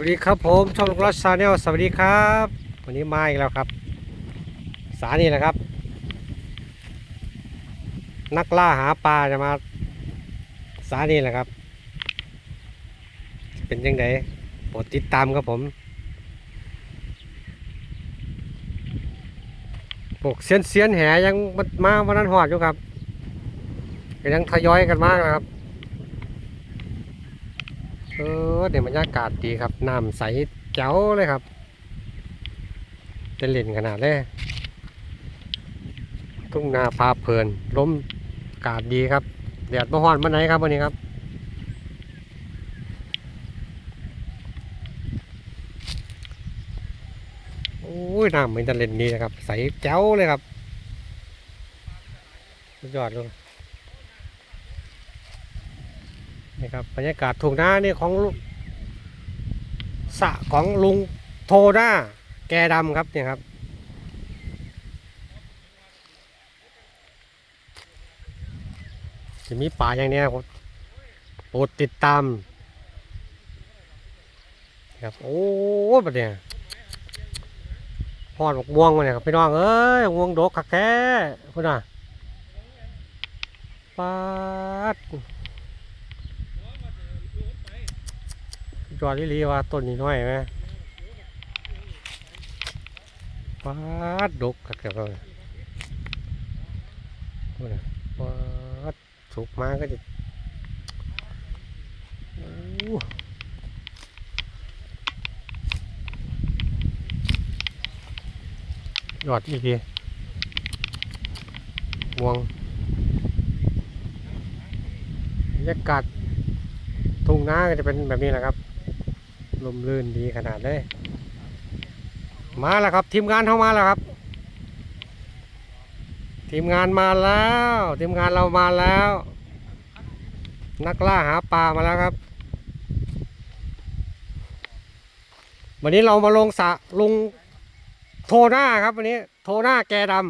วัสดีครับผมช่องลูกรัชชาแนลสวัสดีครับ วันนี้มาอีกแล้วครับ สานี่แหละครับ นักล่าหาปลาจะมา สานี่แหละครับ เป็นยังไงโปรดติดตามครับผมพวกเซียนเซียนแหยังมาวันนั้นหอดอยู่ครับก็ยังทยอยกันมากนะครับ เออเดี๋ยวบรรยากาศดีครับน้ำใสแจ๋วเลยครับเป็นเล่นขนาดเลยทุ่งนาพาเพลินลมอากาศดีครับแดดมาฮ้อนมาไหนครับวันนี้ครับโอ้ยน้ำเหมือนจะเล่นดีนะครับ ใสแจ๋วเลยครับสุดยอดเลย นี่ครับบรรยากาศทุ่งนานี่ของสระของลุงโทด้าแกดำครับเนี่ยครับ จะมีป่าอย่างเนี้ยครับโปรดติดตามครับโอ้ยบัดเนี่ยพอดบกม่วงมาเนี่ยครับพี่น้องเอ้ยม่วงดกคักแท้พุ่นน่ะปาด จอดลิลีว่าต้นนี้น้อยไหมปาดดกคักแท้เลยพุ่นน่ะปาดสุกมาก็จะโอ้ยอดอีกทีวงบรรยากาศทุ่งนาก็จะเป็นแบบนี้แหละครับ ลมลื่นดีขนาดเลยมาแล้วครับ ทีมงานเข้ามาแล้วครับ ทีมงานมาแล้ว ทีมงานเรามาแล้ว นักล่าหาปลามาแล้วครับ วันนี้เรามาลงสระลุงโทน่าครับวันนี้โทน่าแกดำ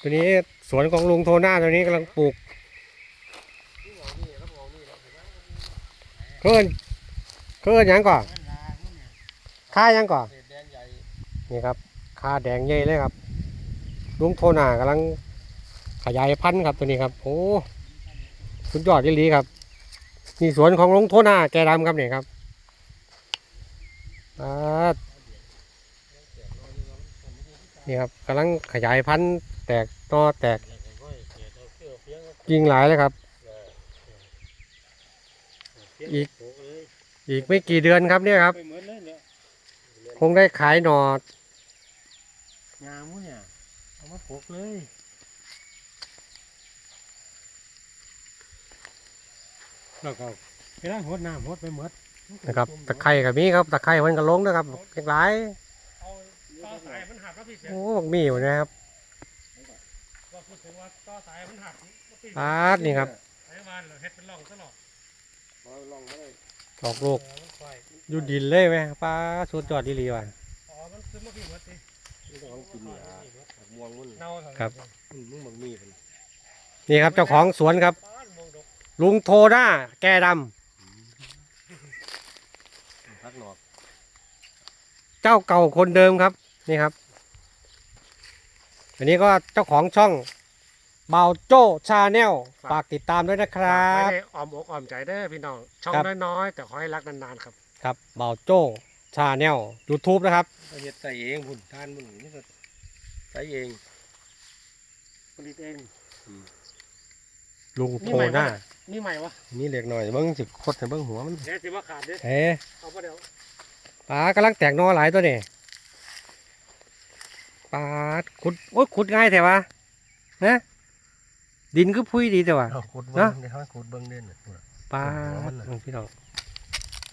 ตัวนี้สวนของลุงโทน่าตัวนี้กำลังปลูก เคิ่นเคิ่นยังก่อนค่ายังก่อนนี่ครับค่าแดงใหญ่เลยครับลุงโทนากำลังขยายพันธุ์ครับตัวนี้ครับโอ้สุดยอดยี่ลีครับนี่สวนของลุงโทนาแกดำครับเนี่ยครับนี่ครับกำลังขยายพันธุ์แตกตอแตกกิ่งหลายเลยครับ อีก อีกไม่กี่เดือนครับเนี่ยครับไปเหมือนเลยเนี่ยคงได้ขายหนองามวะเนี่ยเอามาปลูกเลยแล้วก็ไปล้างหดน้ำหดไปหมดนะครับตะไคร่กับมีครับตะไคร่มันก็ลงนะครับเล็กหลายเอาต่อสายมันหักก็พี่เสียโอ้บักมีอยู่นะครับก็พูดถึงว่าต่อสายมันหักปาดนี่ครับสายมันเหรอเฮ็ดเป็นร่องตลอดลองไม่ได้ออกลูกเออมันควายอยู่ดินเลยไหมปลาสุดยอดดีรีว่ะอ๋อมันซื้อมาพี่หมดสินี่ต้องกินเนี่ยม่วงมันเน่าเท่านั้นครับมึงมึงบังมีมันนี่ครับเจ้าของสวนครับป้านมองดกลุงโทด้าแกดพักหนอกำเจ้าเก่าคนเดิมครับ นี่ครับ อันนี้ก็เจ้าของช่อง เบาโจ้ชาแนลฝากติดตามด้วยนะครัไม่บได้ออมอกออมใจได้อพี่น้องช่องครับ น้อยๆแต่ขอให้รักนานๆครับ ครับเบาโจ้ชาแนล YouTube นะครับเอาเฮ็ดใส่เองพุ่นทานมึงนี่ก็ใส่เองผลิตเอง ลุงนี่โทใหม่ด้าปะนี่ใหม่วะมีเล็กหน่อยเบิ่งสิคดให้เบิ่งหัวมันแค่สิว่าขาดเด้อเอ๊ะเอาไปเดี๋ยวปลากำลังแตกหนอหลายตัวนี่ปลาขุดโอ้ยขุดง่ายแต่ว่านะ ดินก็พุยดีแต่ว่าเอาขุดเนาะเบิ่งเดี๋ยวให้ขุดเบิ่งเด่นน่ะพุ่นน่ะปลาหัวมันน่ะพี่น้อง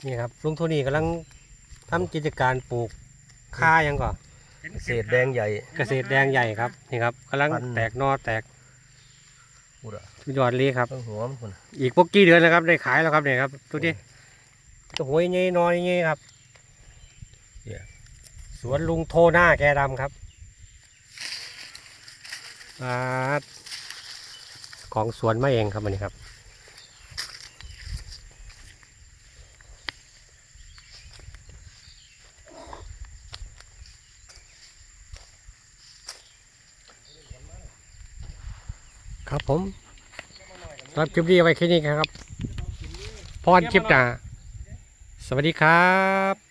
นี่ครับลุงโทนี่กำลังทำกิจการปลูกข้ายังก่อนเกษตรแดงใหญ่เกษตรแดงใหญ่ครับนี่ครับกำลังพันธุ์แตกหนอแตกพุ่นอะสุดยอดเลยครับเบิ่งหัวมันพุ่นน่ะอีกพวกกี่เดือนแล้วครับได้ขายแล้วครับเนี่ยครับตัวนี้ตัวหวยเงี้ยนอยเงี้ยครับสวนลุงโทหน้าแกดำครับปลา ของสวนมาเองครับวันนี้ครับครับผมรับคลิปนี้ไว้แค่นี้ครับ พรคลิปหนาสวัสดีครับ